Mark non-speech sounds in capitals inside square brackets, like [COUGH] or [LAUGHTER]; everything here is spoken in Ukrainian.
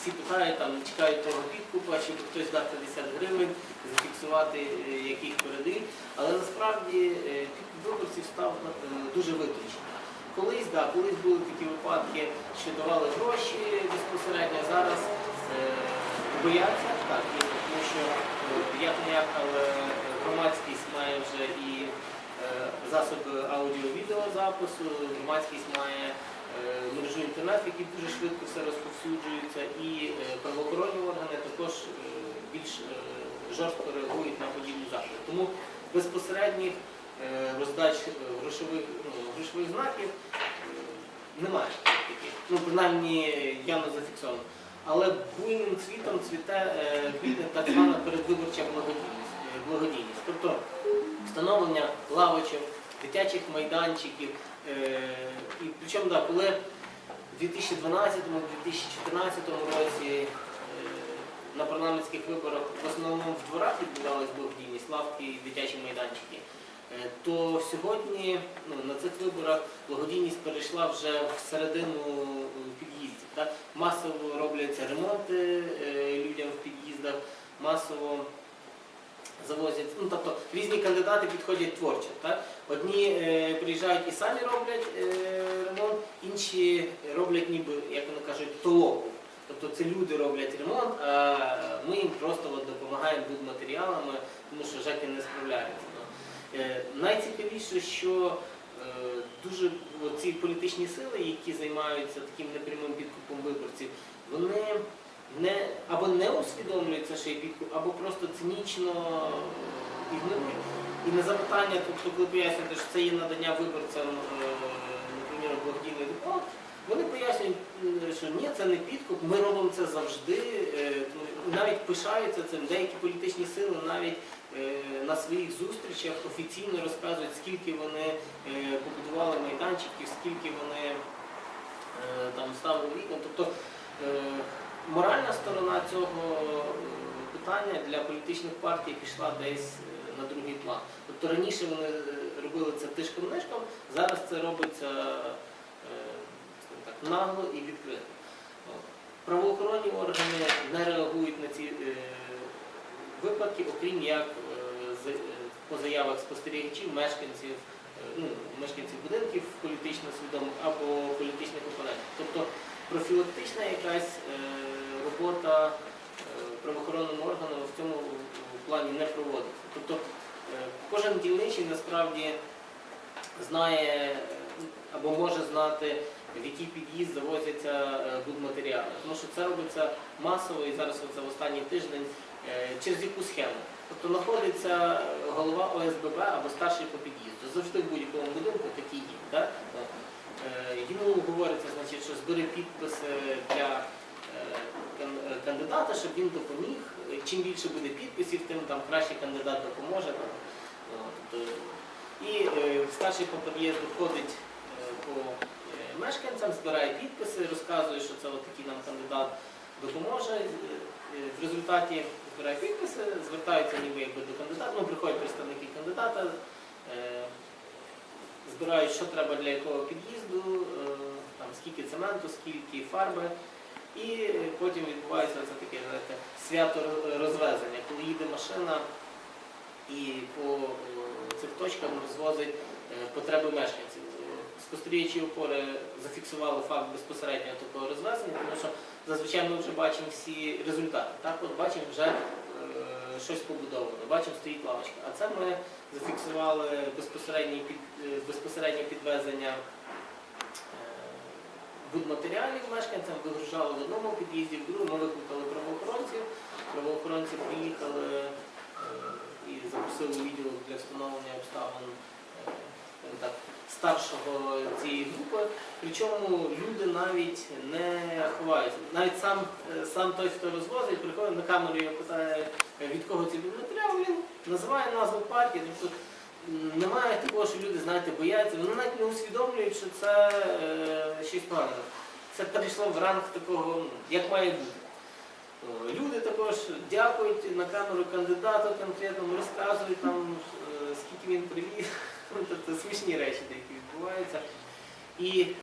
всі питають, там чекають того підкупу, щоб хтось дав 50 гривень, зафіксувати, е, яких передають. Але насправді е, підкуп виборців став е, дуже виключений. Колись, да, колись були такі випадки, що давали гроші безпосередньо, зараз е, бояться, так, є, тому що як не як, але громадськість має вже і е, засоби аудіо-відеозапису, громадськість має мережу інтернет, які дуже швидко все розповсюджується, і е, правоохоронні органи також е, більш е, жорстко реагують на подібні заходи. Тому безпосередніх роздач грошових, ну, грошових знаків немає таких. Ну, принаймні явно зафіксовано. Але буйним цвітом цвіте квітне так звана передвиборча благодійність. благодійність. Тобто встановлення лавочок, дитячих майданчиків. Причому, да, коли в 2012-2014 році е, на парламентських виборах в основному в дворах відбувалась благодійність, лавки і дитячі майданчики, е, то сьогодні ну, на цих виборах благодійність перейшла вже всередину е, під'їздів. Так? Масово робляться ремонти людям в під'їздах, масово завозять. Ну, тобто різні кандидати підходять творчо. Так? Одні приїжджають і самі роблять е, ремонт, інші роблять ніби, як вони кажуть, толоку. Тобто це люди роблять ремонт, а ми їм просто от, допомагаємо будматеріалами, тому що ЖЕКи не справляються. Ну. Е, найцікавіше, що е, дуже ці політичні сили, які займаються таким непрямим підкупом виборців, вони не, або не усвідомлюють це, що є підкуп, або просто цинічно ігнорують. І на запитання, тобто, коли пояснюєте, що це є надання виборцям, е, наприклад, благодійної допомоги, вони пояснюють, що ні, це не підкуп, ми робимо це завжди, е, ну, навіть пишаються цим. Деякі політичні сили навіть е, на своїх зустрічах офіційно розказують, скільки вони е, побудували майданчиків, скільки вони е, там ставили вікна. Тобто е, моральна сторона цього е, питання для політичних партій пішла десь е, на другий план. Тобто раніше вони е, робили це тишком-нишком, зараз це робиться е, так, нагло і відкрито. Правоохоронні органи не реагують на ці випадки, окрім як по заявах спостерігачів, мешканців, ну, мешканців будинків політично свідомих або політичних опонентів. Тобто профілактична якась робота е, правоохоронними органами в цьому плані не проводиться. Тобто е, кожен дільничий насправді знає або може знати, в який під'їзд завозяться е, будматеріали. Тому що це робиться масово і зараз оце в останній тиждень е, через яку схему. Тобто знаходиться голова ОСББ або старший по під'їзду. Завжди в будь-якому будинку такі є. Е, Йому говориться, значить, що збери підписи для кан- кандидата, щоб він допоміг. Чим більше буде підписів, тим там краще кандидат допоможе. І е, старший по під'їзду ходить е, по е, мешканцям, збирає підписи, розказує, що це такий нам кандидат допоможе. В результаті збирає підписи, звертаються ніби якби до кандидата, ну приходять представники кандидата, збирають, що треба для якого під'їзду, там скільки цементу, скільки фарби. І потім відбувається це таке знаєте, свято розвезення, коли їде машина і по цих точках розвозить е, потреби мешканців. Е, Спостерігачі опори зафіксували факт безпосередньо такого розвезення, тому що зазвичай ми вже бачимо всі результати. Так, от бачимо вже е, щось побудовано, бачимо стоїть лавочка. А це ми зафіксували безпосереднє, під, безпосереднє підвезення будматеріалів мешканцям, вигружали в одному під'їзді, в другому ми викликали правоохоронців. Правоохоронці приїхали і у для встановлення обставин е, так, старшого цієї групи. Причому люди навіть не ховаються. Навіть сам, е, сам той, хто розвозить, приходить на камеру і питає, е, від кого ці матеріал, він називає назву партії. Тобто немає такого, що люди, знаєте, бояться. Вони навіть не усвідомлюють, що це е, щось погане. Це перейшло в ранг такого, ну, як має бути. О, Люди також дякують на камеру кандидату конкретному, розказують нам, е, скільки він привіз. Ну, [LAUGHS] Тобто смішні речі, які відбуваються. І